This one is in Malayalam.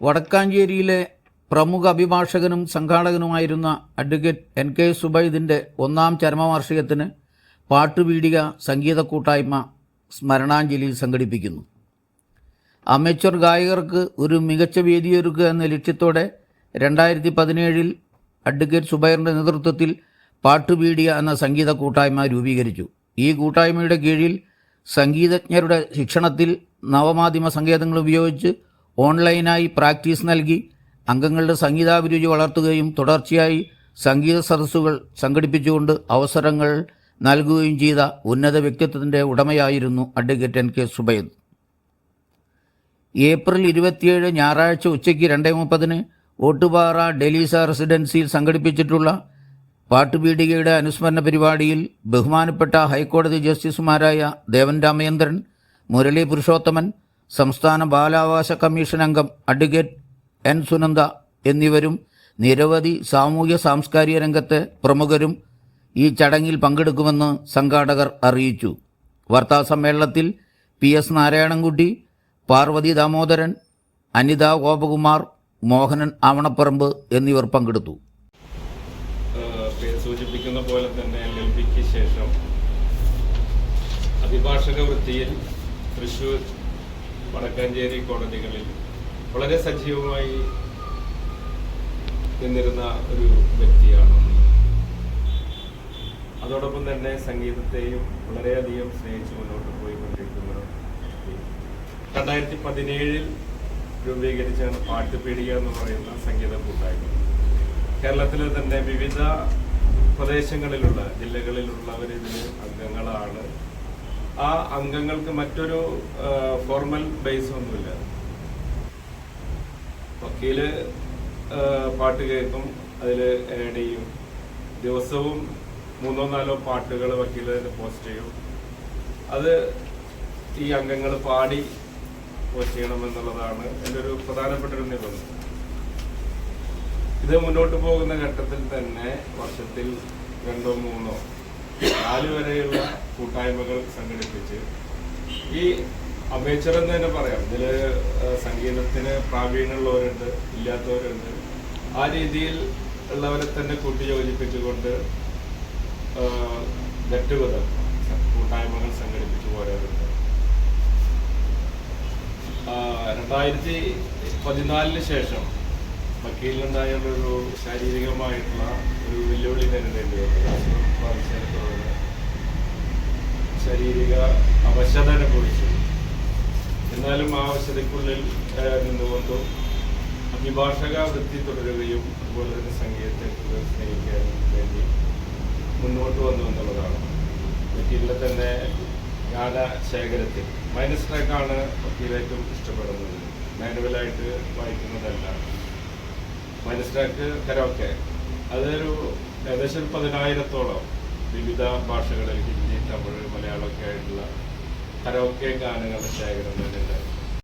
വടക്കാഞ്ചേരിയിലെ പ്രമുഖ അഭിഭാഷകനും സംഘാടകനുമായിരുന്ന അഡ്വക്കേറ്റ് എൻ കെ സുബൈദിന്റെ ഒന്നാം ചരമവാർഷികത്തിന് പാട്ടുപീടിക സംഗീത കൂട്ടായ്മ സ്മരണാഞ്ജലി സംഘടിപ്പിക്കുന്നു. അമേച്ചർ ഗായകർക്ക് ഒരു മികച്ച വേദിയൊരുക്കുക എന്ന ലക്ഷ്യത്തോടെ രണ്ടായിരത്തി പതിനേഴിൽ അഡ്വക്കേറ്റ് സുബൈറിന്റെ നേതൃത്വത്തിൽ പാട്ടുപീടിക എന്ന സംഗീത കൂട്ടായ്മ രൂപീകരിച്ചു. ഈ കൂട്ടായ്മയുടെ കീഴിൽ സംഗീതജ്ഞരുടെ ശിക്ഷണത്തിൽ നവമാധ്യമ സങ്കേതങ്ങൾ ഉപയോഗിച്ച് ഓൺലൈനായി പ്രാക്ടീസ് നൽകി അംഗങ്ങളുടെ സംഗീതാഭിരുചി വളർത്തുകയും തുടർച്ചയായി സംഗീത സദസ്സുകൾ സംഘടിപ്പിച്ചുകൊണ്ട് അവസരങ്ങൾ നൽകുകയും ചെയ്ത ഉന്നത വ്യക്തിത്വത്തിന്റെ ഉടമയായിരുന്നു advocate N K Zubaid. April ഇരുപത്തിയേഴ് ഞായറാഴ്ച ഉച്ചയ്ക്ക് രണ്ടേ മുപ്പതിന് ഓട്ടുപാറ ഡെലീസ റെസിഡൻസിയിൽ സംഘടിപ്പിച്ചിട്ടുള്ള പാട്ടുപീഠികയുടെ അനുസ്മരണ പരിപാടിയിൽ ബഹുമാനപ്പെട്ട ഹൈക്കോടതി ജസ്റ്റിസുമാരായ ദേവൻ രാമചന്ദ്രൻ മുരളി പുരുഷോത്തമൻ സംസ്ഥാന ബാലാവകാശ കമ്മീഷൻ അംഗം അഡ്വക്കേറ്റ് എൻ സുനന്ദ എന്നിവരും നിരവധി സാമൂഹ്യ സാംസ്കാരിക രംഗത്തെ പ്രമുഖരും ഈ ചടങ്ങിൽ പങ്കെടുക്കുമെന്ന് സംഘാടകർ അറിയിച്ചു. വാർത്താസമ്മേളനത്തിൽ പി എസ് നാരായണൻകുട്ടി പാർവതി ദാമോദരൻ അനിത ഗോപകുമാർ മോഹനൻ ആവണപ്പറമ്പ് എന്നിവർ പങ്കെടുത്തു. സൂചിപ്പിക്കുന്ന പോലെ തന്നെ ശേഷം അഭിഭാഷക വൃത്തിയിൽ തൃശൂർ വടക്കാഞ്ചേരി കോടതികളിൽ വളരെ സജീവമായി നിന്നിരുന്ന ഒരു വ്യക്തിയാണ് അതോടൊപ്പം തന്നെ സംഗീതത്തെയും വളരെയധികം സ്നേഹിച്ച് മുന്നോട്ട് പോയിക്കൊണ്ടിരിക്കുന്ന. രണ്ടായിരത്തി പതിനേഴിൽ രൂപീകരിച്ചാണ് പാട്ടുപീടിക എന്ന് പറയുന്ന സംഗീത കൂട്ടായ്മ കേരളത്തിലെ തന്നെ വിവിധ പ്രദേശങ്ങളിലുള്ള ജില്ലകളിലുള്ളവരിതിന് അംഗങ്ങളാണ് ആ അംഗങ്ങൾക്ക് മറ്റൊരു ഫോർമൽ ബേസ് ഒന്നുമില്ല. വക്കീൽ പാട്ട് കേൾക്കും അതിൽ ആഡ് ചെയ്യും. ദിവസവും മൂന്നോ നാലോ പാട്ടുകൾ വക്കീൽ പോസ്റ്റ് ചെയ്യും. അത് ഈ അംഗങ്ങൾ പാടി പോസ്റ്റ് ചെയ്യണമെന്നുള്ളതാണ് എന്റെ ഒരു പ്രധാനപ്പെട്ട ഒരു നിബന്ധന. ഇത് മുന്നോട്ട് പോകുന്ന ഘട്ടത്തിൽ തന്നെ വർഷത്തിൽ രണ്ടോ മൂന്നോ നാല് വരെയുള്ള കൂട്ടായ്മകൾ സംഘടിപ്പിച്ച് ഈ അമേച്ചർ എന്ന് തന്നെ പറയാം. ഇതിൽ സംഗീതത്തിന് പ്രാവീണ്യമുള്ളവരുണ്ട് ഇല്ലാത്തവരുണ്ട്. ആ രീതിയിൽ ഉള്ളവരെ തന്നെ കൂട്ടിയോജിപ്പിച്ചുകൊണ്ട് ഗട്ടുകഥ കൂട്ടായ്മകൾ സംഘടിപ്പിച്ചു പോരാറുണ്ട് രണ്ടായിരത്തി പതിനാലിന് ശേഷം വക്കീലിനുണ്ടായ ഒരു ശാരീരികമായിട്ടുള്ള ശാരീരിക അവശത അനുഭവിച്ചു. എന്നാലും ആ അവശതയ്ക്കുള്ളിൽ നിന്നുകൊണ്ടും അഭിഭാഷക വൃത്തി തുടരുകയും അതുപോലെ തന്നെ സംഗീതത്തെ കൂടുതൽ സ്നേഹിക്കാൻ വേണ്ടി മുന്നോട്ട് വന്നു എന്നുള്ളതാണ്. വക്കീലിനെ തന്നെ ഗാന ശേഖരത്തിൽ മൈനസ് ട്രാക്കാണ് വക്കീൽ ഏറ്റവും ഇഷ്ടപ്പെടുന്നത്. മാനുവലായിട്ട് വായിക്കുന്നതല്ല. Minus track karaoke. അതൊരു ഏകദേശം പതിനായിരത്തോളം വിവിധ ഭാഷകളിൽ ഹിന്ദി തമിഴ് മലയാളമൊക്കെ ആയിട്ടുള്ള കരോക്കെ ഗാനങ്ങളുടെ ശേഖരം തന്നെ ഉണ്ട്